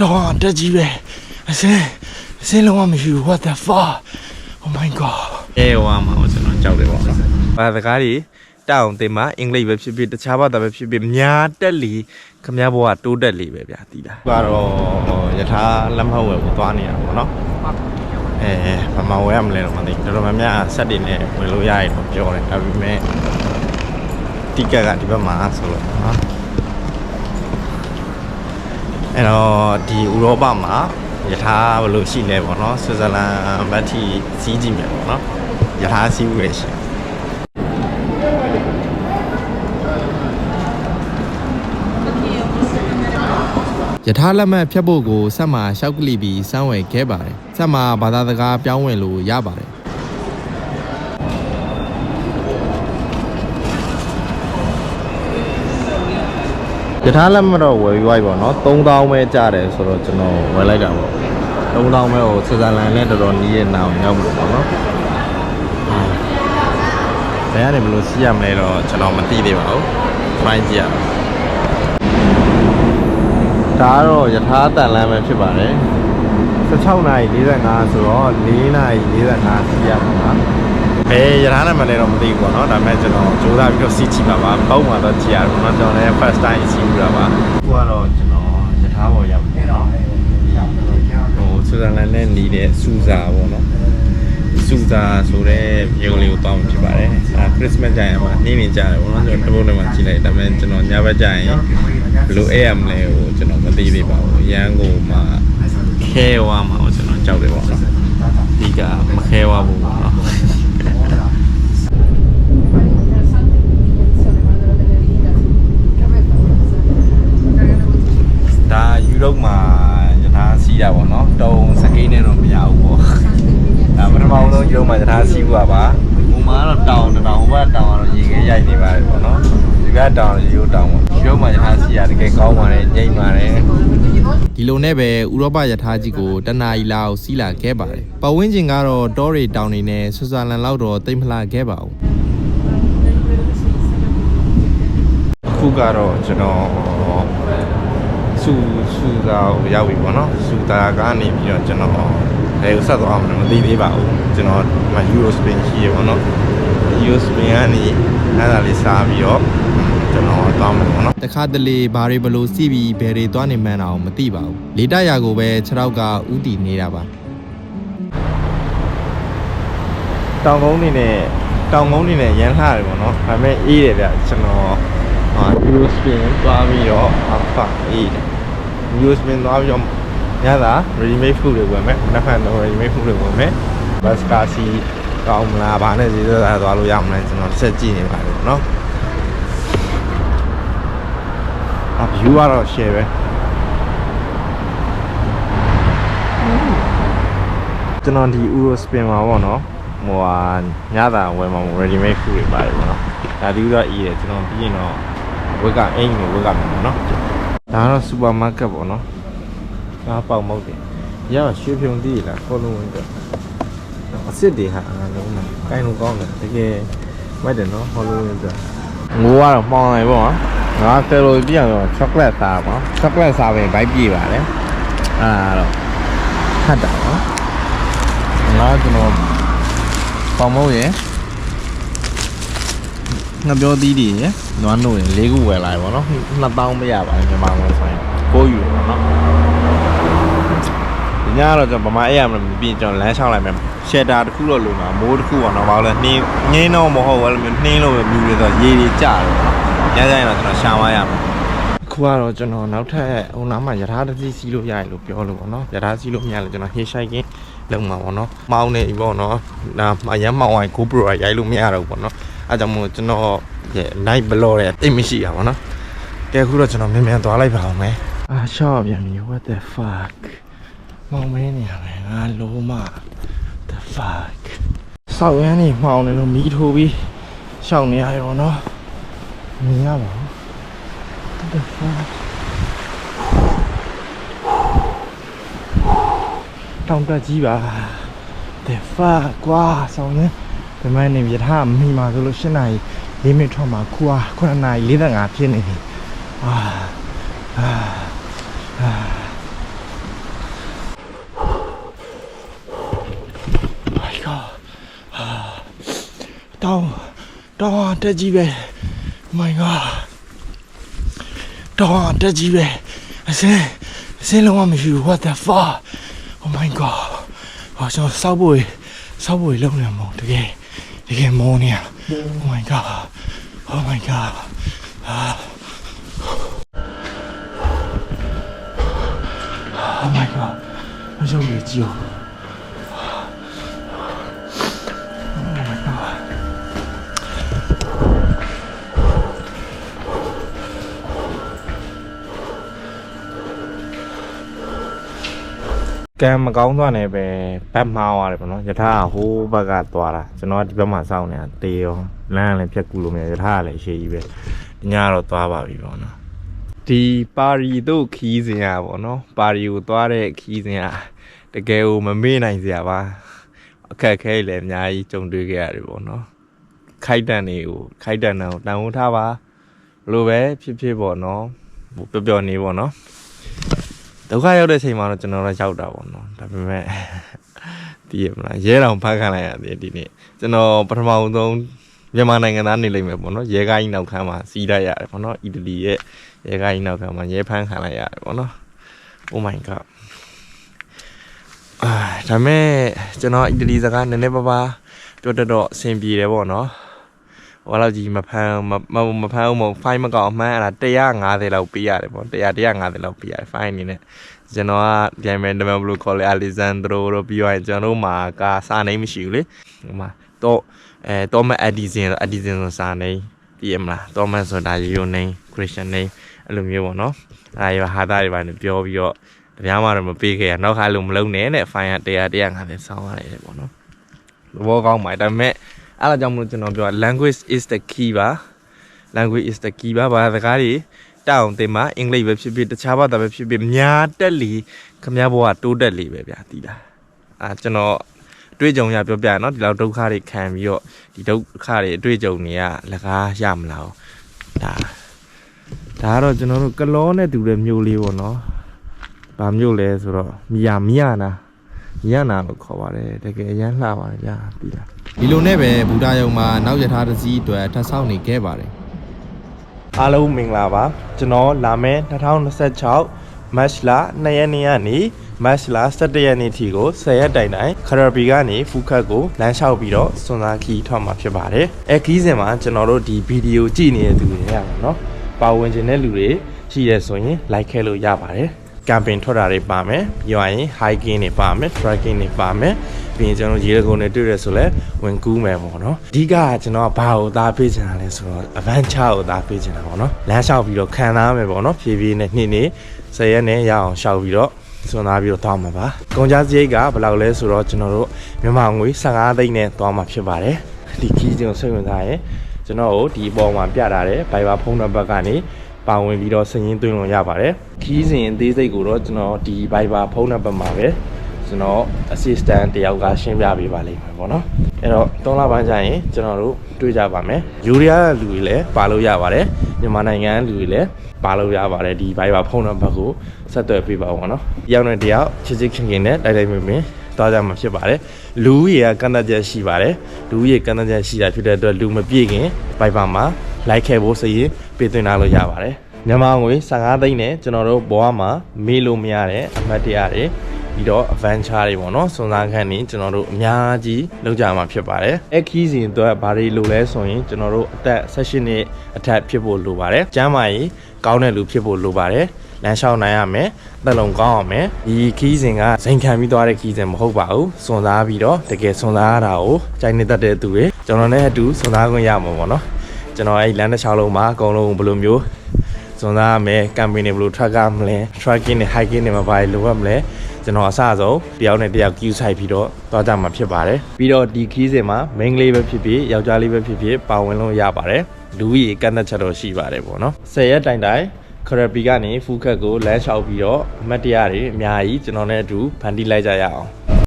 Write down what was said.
တော့တက်ကြီးပဲအစင်းအစင်းလုံးဝမရှိဘူး what the fuck oh my god အဲဝါမှာကျွန်တော်ကြောက်တယ်ပေါ့နော်။ဘာစကားတွေတောင်းတင်မှာအင်္ဂလိပ်ပဲဖြစ်ဖြစ်တခြားဘာသာပဲဖြစ်ဖြစ်များတက်လီခမ ्या ဘဝတိုးတက်လီပဲဗျာတီးလား။ကတော့ယထာလက်မဟုတ်ဝယ်ကိုသွားနေတာပေါ့နော်။အဲဘာမှဝယ်ရမလဲတော့မသိဘူးတော်တော်များများဆက်တင်နဲ့ဝယ်လို့ရရင်တော့ပြောတယ်ဒါပေမဲ့တိကက်ကဒီဘက်မှာဆိုလို့နော်။ အဲ့တော့ဒီဥရောပမှာယထာဘယ်လိုရှိလဲပေါ့နော်ဆွစ်ဇာလန်ဘတ်တီစီးကြည့်မယ်ပေါ့နော်ယထာစီးဦးရရှိတယ်ယထာလက်မှတ်ဖြတ်ဖို့ကိုဆက်မှာရှောက်ကလီပြီးစမ်းဝယ်ခဲ့ပါတယ်ဆက်မှာဘာသာစကားပြောင်းဝင်လို့ရပါတယ် ယထာလက်မတော့ဝယ်ပြီးွားပြီပေါ့နော်3000ပဲကြတယ်ဆိုတော့ကျွန်တော်ဝယ်လိုက်တာပေါ့3000ပဲဟိုဆွစ်ဇာလန်နဲ့တော်တော်နီးရဲ့နာအောင်ရောက်မှာပေါ့နော်ဘယ်ကနေဘယ်လိုစီးရမလဲတော့ကျွန်တော်မသိသေးပါဘူး try ကြည့်ရအောင်ဒါကတော့ယထာတန်လမ်းပဲဖြစ်ပါတယ်16နာရီ45ဆိုတော့4နာရီ45စီးရမှာပါ ဘယ်ယထာနဲ့မလဲတော့မသိဘူးပေါ့နော်ဒါပေမဲ့ကျွန်တော်ကြိုးစားပြီးတော့စီးကြည့်ပါပါပေါ့မှာတော့ကြည့်ရအောင်နော်ကျွန်တော်လည်း first time စီးဘူးတာပါအခုကတော့ကျွန်တော်ယထာပေါ်ရောက်ပြီနော်ဟိုဆွစ်ဇာလန်နဲ့နေတဲ့စူဇာပေါ့နော်စူဇာဆိုတဲ့မြို့လေးကိုတောင်းဖြစ်ပါတယ်အဲခရစ်စမတ်ကြရင်မှာနေနေကြတယ်ပေါ့နော်ကျွန်တော်တပုတ်နဲ့မှကြည့်လိုက်ဒါပေမဲ့ကျွန်တော်ညဘက်ကြရင်ဘယ်လိုအဲ့ရမလဲကိုကျွန်တော်မသိသေးပါဘူးရန်ကုန်မှာခဲဝါမှာကိုကျွန်တော်ကြောက်တယ်ပေါ့နော်ဒီကမခဲဝါဘူးပေါ့နော် ဒါယူရိုပမှာယထာစီးတာပေါ့နော်တုံစကိန်းနဲ့တော့မရဘူးပေါ့ဒါပထ မဆုံးယူရိုပမှာယထာစီးဘူးပါဟိုမှာတော့တောင်တောင်ဟိုဘက်တောင်ကတော့ရေခဲရိုက်နေပါတယ်ပေါ့နော်ဒီဘက်တောင်ယူရိုတောင်ပေါ့ယူရိုပမှာယထာစီးရတကယ်ကောင်းပါတယ်ညိမ့်ပါတယ်ဒီလိုနဲ့ပဲဥရောပယထာကြီးကိုတနာရီလောက်စီးလာခဲ့ပါတယ်ပတ်ဝန်းကျင်ကတော့တောတွေတောင်တွေနဲ့ဆွစ်ဇာလန်လောက်တော့တိမ်မလာခဲ့ပါဘူးအခုကတော့ကျွန်တော်စူစူသာကိုရောက်ပြီပေါ့နော်စူသာကနေပြီးတော့ကျွန်တော် ဘယ်ကိုဆက်သွားအောင်လဲမသိသေးပါဘူးကျွန်တော်ဒီမှာ Euro Spain ရှိရပေါ့နော် Euro Spain ကနေအဲ့ဒါလေးစားပြီးတော့ကျွန်တော်သွားမယ်ပေါ့နော်တခါတလေဘာတွေဘလို့စီးပြီးဘယ်တွေသွားနေမှန်းအောင်မသိပါဘူးလေတရာကိုပဲခြေထောက်ကဥတီနေတာပါတောင်ကုန်းနေနဲ့တောင်ကုန်းနေနဲ့ရမ်းလှတယ်ပေါ့နော်ဒါပေမဲ့အေးတယ်ဗျကျွန်တော်ဟာ Euro Spain သွားပြီးတော့အဖအေးတယ် Euro Spain သွားပြီးတော့ ညသာ ready made food တွေဝယ်မယ်နှစ်ဖက်တော့ ready made food တွေဝယ်မယ်ဘတ်စကာစီကောင်းမလားဘာနဲ့စီးသွားသွားလို့ရမလဲကျွန်တော်ဆက်ကြည့်နေပါတယ်ပေါ့နော်အ view ကတော့ share ပဲကျွန်တော်ဒီ Euro Spin မှာပေါ့နော်ဟိုဟာညသာဝယ်မှာ ready made food တွေပါတယ်ပေါ့နော်ဒါဒီကတော့အေးတယ်ကျွန်တော်ပြီးရင်တော့ဝက်ကအိမ်ကိုဝက်ကမယ်ပေါ့နော်ဒါကတော့ supermarket ပေါ့နော် ဒါပေါက်မုတ်တယ်ရရွှေဖြုံတည်လားခေါ်လုံးဝင်တော့အစ်စ်တွေဟာအားလုံးနဲ့ကိုင်းလုံးကောင်းတယ်တကယ်မိုက်တယ်နော်ခေါ်လုံးဝင်တော့ငိုကတော့မှောင်းလိုက်ပေါ့နော်ငါကယ်လိုပြအောင်တော့ chocolate စားပါချောကလက်စားပဲဘိုက်ပြေးပါလေအဲ့ဒါတော့ဟတ်တာနော်ငါကျွန်တော်ပေါင်မုတ်ရယ်ငါပြောသီးတွေရယ်နွားနို့ရယ်လေးခုဝယ်လာပြီပေါ့နော်2000မရပါဘူးမြန်မာမှာဆိုရင်6ယူပေါ့နော်ဒီ ညကတော့ကျွန်တော်ဗမာအဲ့ရမလို့ပြင်ကျွန်တော်လမ်းလျှောက်လိုက်မယ်ရှယ်တာတစ်ခုတော့လိုမှာမိုးတစ်ခုပေါ့နော်ဘာလို့လဲနှင်းငင်းတော့မဟုတ်ဘူးအဲ့လိုမျိုးနှင်းလို့ပဲမြူနေဆိုရေတွေကျတယ်ညကျရင်တော့ကျွန်တော်ရှာမရမယ်အခုကတော့ကျွန်တော်နောက်ထပ်ဟိုနားမှာယထာတစ်စီးစီးလို့ရတယ်လို့ပြောလို့ပေါ့နော်ယထာစီးလို့မရလို့ကျွန်တော်ဟေးဆိုင်ကင်းလုံမှာပေါ့နော်မောင်းနေပြီပေါ့နော်ဒါအရင်မောင်းရင် GoPro ကရိုက်လို့မရတော့ဘူးပေါ့နော်အဲကြောင့်မို့ကျွန်တော်ရဲ့ night blog ရဲ့တိတ်မရှိတာပေါ့နော်ကဲအခုတော့ကျွန်တော်မြန်မြန်သွားလိုက်ပါအောင်မယ်အာရှော့ပြန်ပြီ what the fuck မောင်းမင်းနေရမယ်ငါလုံးမ the fuck စောက်ရမ်းနေမှောင်းနေလို့မီးထိုးပြီးရှောက်နေရရောနော်မြင်ရပါဘူး what the fuck တောင်တက်ကြီးပါ the fuck ကွာဆောင်းနေဒီမိုင်းနေပြထားမိမှာဆိုလို့၈နာရီ၄မိနစ်ထွက်မှာခုဟာ9နာရီ45ဖြစ်နေပြီအာအာအာ တောင်းတောင်းတက်ကြီးပဲ Oh my god တောင်းတက်ကြီးပဲအစင်းအစင်းလုံးဝမရှိဘူး what the fuck oh my god ဟောကျွန်တော်စောက်ဖို့စောက်ဖို့လုံးနေမှာတကယ်တကယ်မောနေရ oh my god oh my god oh my god မရုပ်ရည်ကြ ကံမကောင်းသွားနေပဲဘတ်မှားသွားတယ်ပေါ့နော်ယထာကဟိုးဘက်ကသွားတာကျွန်တော်ကဒီဘက်မှာစောင့်နေတာတေးရောလမ်းကလည်းဖြတ်ကူလို့မရယထာကလည်းအရှိကြီးပဲညတော့သွားပါပြီပေါ့နော်ဒီပါရီတို့ခီးစဉ်ရပေါ့နော်ပါရီကိုသွားတဲ့ခီးစဉ်ရတကယ်ကိုမမေ့နိုင်စရာပါအခက်အခဲလည်းအများကြီးကြုံတွေ့ခဲ့ရတယ်ပေါ့နော်ခိုက်တန်တွေကိုခိုက်တန်တန်ကိုတန်ဖိုးထားပါဘလိုပဲဖြစ်ဖြစ်ပေါ့နော်ဟိုပျော်ပျော်နေပေါ့နော် ဒုက္ခရောက်တဲ့ချိန်မှာတော့ကျွန်တော်တို့ရောက်တာပေါ့နော်ဒါပေမဲ့တည်ရမလားရဲတောင်ဖတ်ခံလိုက်ရတယ်ဒီနေ့ကျွန်တော်ပထမဆုံးမြန်မာနိုင်ငံသားနေလိမ့်မယ်ပေါ့နော်ရဲကားကြီးနောက်ခန်းမှာစီးလိုက်ရတယ်ပေါ့နော်အီတလီရဲ့ရဲကားကြီးနောက်ခန်းမှာရဲဖမ်းခံလိုက်ရတယ်ပေါ့နော် Oh my god အာဒါပေမဲ့ကျွန်တော်အီတလီစကားနည်းနည်းပါးပါးပြောတတ်တော့အဆင်ပြေတယ်ပေါ့နော် ဟိုလောက်ကြီးမဖမ်းမမမဖမ်းဘူးမဟုတ်ဖိုင်မကောက်အမှန်းအဲ့ဒါ150လောက်ပေးရတယ်ပေါ့100 150လောက်ပေးရတယ်ဖိုင်အနေနဲ့ကျွန်တော်ကပြိုင်မယ်နာမည်ဘယ်လိုခေါ်လဲအလီဇန်ဒရိုတို့ပြီးသွားရင်ကျွန်တော်တို့မှာကစာနေမရှိဘူးလေဟိုမှာတော့အဲတော့မအဒီဇင်အဒီဇင်ဆိုစာနေပြည့်မလားတော့မဆိုတာရီယိုနေခရစ်ယာန်နေအဲ့လိုမျိုးပေါ့နော်အဲ့ဒါရဟာသားတွေပါနေပြောပြီးတော့တရားမှတော့မပေးခဲ့ရနောက်ခါအဲ့လိုမလုံးနဲ့တဲ့ဖိုင်က100 150ဆောင်းရတယ်ပေါ့နော်သဘောကောင်းပါဒါပေမဲ့ အဲ့ဒါကြောင့်မလို့ကျွန်တော်ပြော language is the key ပါ language is the key ပါဘာစကားတွေတောင်းတင်မှာအင်္ဂလိပ်ပဲဖြစ်ဖြစ်တခြားဘာသာပဲဖြစ်ဖြစ်များတက်လီခမည်းဘဝတိုးတက်လီပဲဗျာတီးလားအာကျွန်တော်အတွေ့အကြုံရပြောပြရနော်ဒီလောက်ဒုက္ခတွေခံပြီးတော့ဒီဒုက္ခတွေအတွေ့အကြုံတွေကလကားရမလားဒါဒါကတော့ကျွန်တော်တို့ကလောနဲ့တူတဲ့မျိုးလေးပေါ့နော်ဘာမျိုးလဲဆိုတော့မြာမြာနာမြာနာလို့ခေါ်ပါတယ်တကယ်အရန်လှပါတယ်ဗျာတီးလား ဒီလိုနဲ့ပဲဘူတာယုံမှာနောက်ယထာတစ်စီးအတွက်ထပ်ဆောက်နေခဲ့ပါတယ်အားလုံးမင်္ဂလာပါကျွန်တော်လာမယ့်2026မတ်လ2ရက်နေ့ကနေမတ်လ17ရက်နေ့ထိကို10ရက်တိုင်တိုင်ခရဘီကနေဖူခတ်ကိုလမ်းလျှောက်ပြီးတော့စွန်စားခီထွက်မှာဖြစ်ပါတယ်အဲခီးစဉ်မှာကျွန်တော်တို့ဒီဗီဒီယိုကြည့်နေတဲ့သူတွေရပါတော့ပါဝင်ခြင်းတဲ့လူတွေရှိရဲဆိုရင် like ခဲလို့ရပါတယ်ကမ်ပိန်းထွက်တာတွေပါမယ်ပြီးရင် hiking တွေပါမယ် trekking တွေပါမယ် ပြီးရင်ကျွန်တော်ရေတကုန်းတွေတွေ့ရဆိုလဲဝင်ကူးမယ်ပေါ့နော်အဓိကကကျွန်တော်ကဘာကိုသားပေးချင်တာလဲဆိုတော့ adventure ကိုသားပေးချင်တာပေါ့နော်လမ်းလျှောက်ပြီးတော့ခံစားမယ်ပေါ့နော်ဖြည်းဖြည်းနဲ့နှစ်နေ့10ရက်နဲ့ရအောင်လျှောက်ပြီးတော့စွန်သားပြီးတော့သွားမှာပါကုန်ကြစရိတ်ကဘယ်လောက်လဲဆိုတော့ကျွန်တော်တို့မြန်မာငွေ15သိန်းနဲ့သွားမှာဖြစ်ပါတယ်ဒီခီးကျွန်တော်စိတ်ဝင်စားရင်ကျွန်တော်တို့ဒီအပေါ်မှာပြထားတဲ့ Viber ဖုန်းနံပါတ်ကနေပါဝင်ပြီးတော့စည်ရင်းသွင်းလို့ရပါတယ်ခီးစဉ်အသေးစိတ်ကိုတော့ကျွန်တော်ဒီ Viber ဖုန်းနံပါတ်မှာပဲ ကျွန်တော် assistant တယောက်ကရှင်းပြပေးပါလိမ့်မယ်ပေါ့နော်အဲ့တော့3လပိုင်းကျရင်ကျွန်တော်တို့တွေ့ကြပါမယ်ယူရီးယားလူတွေလည်းပါလို့ရပါတယ်မြန်မာနိုင်ငံလူတွေလည်းပါလို့ရပါတယ်ဒီ Viber ဖုန်းနံပါတ်ကိုဆက်သွယ်ပေးပါဦးနော်တယောက်နဲ့တယောက်ချစ်ချစ်ခင်ခင်နဲ့တိုက်တိုက်မင်မင်သွားကြမှာဖြစ်ပါတယ်လူဦးရေကကန့်သက်ချက်ရှိပါတယ်လူဦးရေကန့်သက်ချက်ရှိတာဖြစ်တဲ့အတွက်လူမပြည့်ခင် Viber မှာ like ခဲ့ဖို့စရင်ပေးသွင်းလာလို့ရပါတယ်မြန်မာငွေ15သိန်းနဲ့ကျွန်တော်တို့ဘဝမှာမေးလို့မရတဲ့အမှတ်တရတွေ ပြီးတော့ adventure တွေပေါ့နော်စွန်စားခန်းနေကျွန်တော်တို့အများကြီးလောက်ကြမှာဖြစ်ပါတယ်အခီးစဉ်အတွက်ဘာတွေလိုလဲဆိုရင်ကျွန်တော်တို့အသက်16နှစ်အထက်ဖြစ်ဖို့လိုပါတယ်ကျမ်းမာရေးကောင်းတဲ့လူဖြစ်ဖို့လိုပါတယ်လမ်းလျှောက်နိုင်ရမယ်သက်လုံကောင်းအောင်မယ်ဒီခီးစဉ်ကဇိမ်ခံပြီးသွားတဲ့ခီးစဉ်မဟုတ်ပါဘူးစွန်စားပြီးတော့တကယ်စွန်စားရတာကိုကြိုက်နေတတ်တဲ့သူတွေကျွန်တော်နဲ့အတူစွန်စားခွင့်ရမှာပေါ့နော်ကျွန်တော်အဲ့လမ်းတစ်လျှောက်လုံးမှာအကုန်လုံးဘယ်လိုမျိုး စွန်စားရမယ်ကမ်ပိန်းတွေဘယ်လို track ရမလဲ tracking နဲ့ hiking တွေမှာဘာတွေလိုရမလဲကျွန်တော်အစဆုံးတယောက်နဲ့တယောက် queue ဆိုင်ပြီးတော့သွားကြမှာဖြစ်ပါတယ်ပြီးတော့ဒီခီးစဉ်မှာ main လေးပဲဖြစ်ဖြစ်ယောက်ျားလေးပဲဖြစ်ဖြစ်ပါဝင်လို့ရပါတယ်လူကြီးကန့်သက်ချက်တော့ရှိပါတယ်ပေါ့နော်10ရက်တိုင်တိုင်ခရပီကနေဖူးခက်ကိုလမ်းလျှောက်ပြီးတော့အမတ်တရားတွေအများကြီးကျွန်တော်နဲ့အတူဖန်တီးလိုက်ကြရအောင်